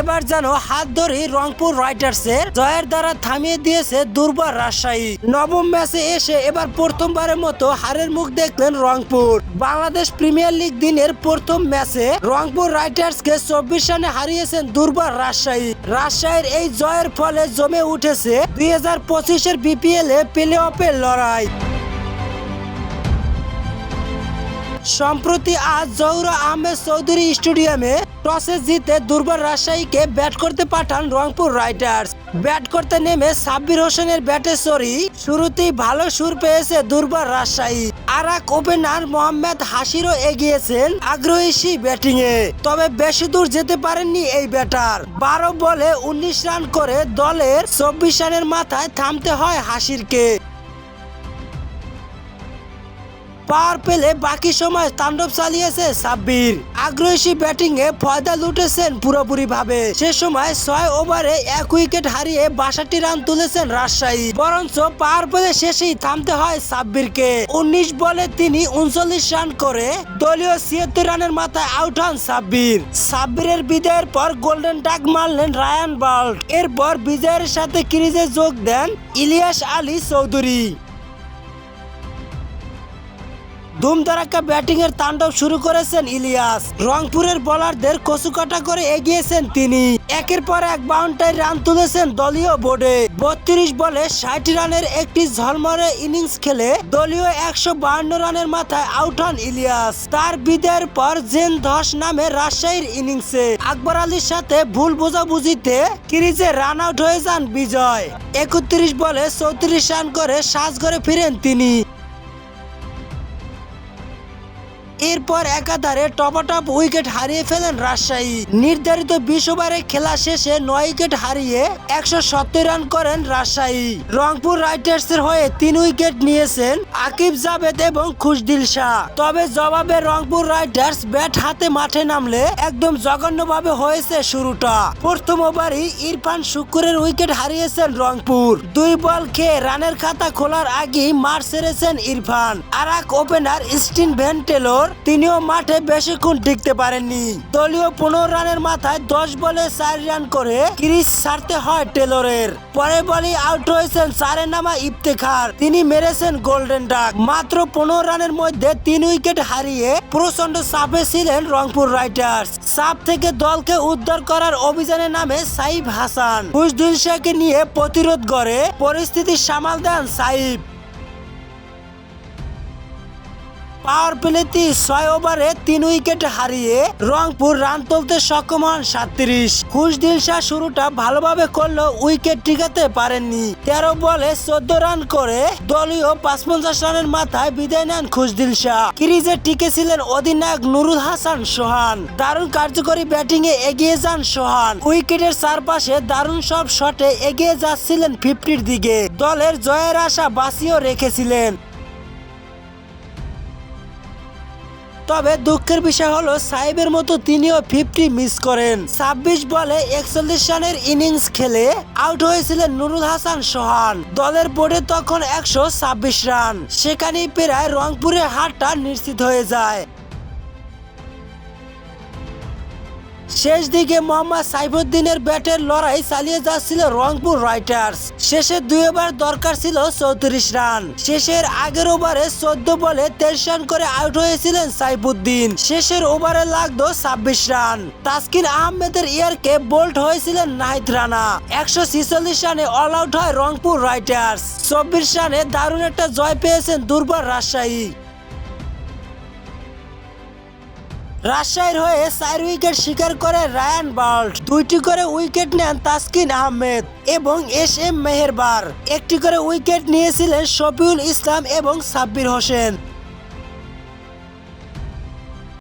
এবার যেন হাত ধরে রংপুর রাইটার্সের জয়ের দ্বারা থামিয়ে দিয়েছে দুর্বার রাজশাহী। নবম ম্যাচে এসে এবার প্রথমবারের মতো হারের মুখ দেখলেন রংপুর। বাংলাদেশ প্রিমিয়ার লিগ দিনের প্রথম ম্যাচে রংপুর রাইটার্সকে চব্বিশ রানে হারিয়েছেন দুর্বার রাজশাহী। রাজশাহীর এই জয়ের ফলে জমে উঠেছে দুই হাজার পঁচিশের বিপিএল এ প্লে অফের লড়াই। সম্প্রতি আজ জহুরা আহমেদ চৌধুরী স্টেডিয়ামে টসে জিতে দুর্বল রাজশাহীকে ব্যাট করতে পাঠান রংপুর রাইটার্স ব্যাট করতে নেমে সাব্বির হোসেনের ব্যাটে সরি, শুরুতেই ভালো সুর পেয়েছে দুর্বার রাজশাহী। আর এক ওপেনার মোহাম্মদ হাসিরও এগিয়েছেন আগ্রহী ব্যাটিং এ তবে বেশি দূর যেতে পারেননি এই ব্যাটার। বারো বলে উনিশ রান করে দলের চব্বিশ রানের মাথায় থামতে হয় হাসিরকে পাওয়ার পেলে বাকি সময় তাণ্ডব চালিয়েছে সাব্বির। আগ্রহী ব্যাটিং এ ফয়দা লুটেছেন পুরোপুরি ভাবে সে সময় ছয় ওভারে এক উইকেট হারিয়ে বাষট্টি রান তুলেছেন রাজশাহী। বরঞ্চ পাওয়ার পেলে শেষেই থামতে হয় সাব্বিরকে। উনিশ বলে তিনি উনচল্লিশ রান করে দলীয় ছিয়াত্তর রানের মাথায় আউট হন সাব্বির। সাব্বিরের বিদায়ের পর গোল্ডেন ডাক মারলেন রায়ান বাল্ট। এরপর বিজয়ের সাথে ক্রিজে যোগ দেন ইলিয়াস আলী চৌধুরী। ধুমধারাক্কা ব্যাটিং এর তাণ্ডব শুরু করেছেন ইলিয়াস। রংপুরের বোলারদের কচুকাটা করে এগিয়েছেন তিনি। একের পর এক বাউন্ডারি রান তুলেছেন দলীয় বোর্ডে। বত্রিশ বলে ষাট রানের একটি ঝলমরে ইনিংস খেলে দলীয় একশো রানের মাথায় আউট হন ইলিয়াস। তার বিদায়ের পর জেন ধস নামে রাজশাহীর ইনিংসে। আকবর আলীর সাথে ভুল বোঝাবুঝিতে ক্রিজে রান আউট হয়ে যান বিজয়। একত্রিশ বলে চৌত্রিশ রান করে সাজঘরে ফিরেন তিনি। এরপর একাধারে টপাটপ উইকেট হারিয়ে ফেলেন রাজশাহী। নির্ধারিত বিশ ওভারে খেলা শেষে নয় উইকেট হারিয়ে একশো সত্তর রান করেন রাজশাহী। রংপুর রাইটার্স এর হয়ে তিন উইকেট নিয়েছেন আকিব জাভেদ এবং খুশদিল শাহ। তবে জবাবে রংপুর রাইটার্স ব্যাট হাতে মাঠে নামলে একদম জঘন্যভাবে হয়েছে শুরুটা। প্রথম ওভারই ইরফান শুক্কুরের উইকেট হারিয়েছেন রংপুর। দুই বল খেয়ে রানের খাতা খোলার আগেই মার সেরেছেন ইরফান। আর এক ওপেনার স্টিন ভেন টেলর তিনিও মাঠে বেশিক্ষণ টিকতে পারেননি। দলীয় পনেরো রানের মাথায় দশ বলে চার রান করে ক্রিজ ছাড়তে হয় টেলরের। পরে বলে আউট হয়েছেন চারের নামা ইফতেখার। তিনি মেরেছেন গোল্ডেন ডাক। মাত্র পনেরো রানের মধ্যে তিন উইকেট হারিয়ে প্রচণ্ড চাপে ছিলেন রংপুর রাইটার্স। চাপ থেকে দলকে উদ্ধার করার অভিযানে নামে সাইফ হাসান। হুসদুল শেখকে নিয়ে প্রতিরোধ করে পরিস্থিতি সামাল দেন সাইফ। পাওয়ার প্লেতে ছয় ওভারে তিন উইকেট হারিয়ে রংপুর রান তুলতে সক্ষম হন সাতত্রিশ। খুশদিল শাহ শুরুটা ভালোভাবে করলেও উইকেট টিকাতে পারেননি। তেরো বলে চোদ্দ রান করে দলীয় পাঁচপঞ্চাশ রানের মাথায় বিদায় নেন খুশদিল শাহ ক্রিজে টিকেছিলেন অধিনায়ক নুরুল হাসান সোহান। দারুণ কার্যকরী ব্যাটিং এ এগিয়ে যান সোহান। উইকেটের চারপাশে দারুণ সব শটে এগিয়ে যাচ্ছিলেন ফিফটির দিকে। দলের জয়ের আশা বাঁচিয়েও রেখেছিলেন। তবে দুঃখের বিষয় হলো সাহেবের মতো তিনিও ফিফটি মিস করেন। ছাব্বিশ বলে একচল্লিশ রানের ইনিংস খেলে আউট হয়েছিলেন নুরুল হাসান সোহান। দলের বোর্ডে তখন একশো ছাব্বিশ রান। সেখানেই প্রায় রংপুরের হারটা নিশ্চিত হয়ে যায়। শেষ দিকে মোহাম্মদ সাইফুদ্দিনের ব্যাটের লড়াই চালিয়ে যাচ্ছিল রংপুর রাইটার্স। শেষে দুই দরকার ছিল চৌত্রিশ রান। শেষের আগের ওভারে চোদ্দ বলে তেইশ রান করে আউট হয়েছিলেন সাইফুদ্দিন। শেষের ওভারে লাগতো ছাব্বিশ রান। তাসকিন আহমেদের ইয়ারকে বোল্ট হয়েছিলেন নাহিদ রানা। একশো ছিচল্লিশ রানে অল আউট হয় রংপুর রাইটার্স। চব্বিশ রানে দারুণ একটা জয় পেয়েছেন দুর্বার রাজশাহী। রাজশাহীর হয়ে চার উইকেট শিকার করে রায়ান বাল্ট। দুইটি করে উইকেট নেন তাসকিন আহমেদ এবং এস এম মেহেরবার। একটি করে উইকেট নিয়েছিলেন শফিউল ইসলাম এবং সাব্বির হোসেন।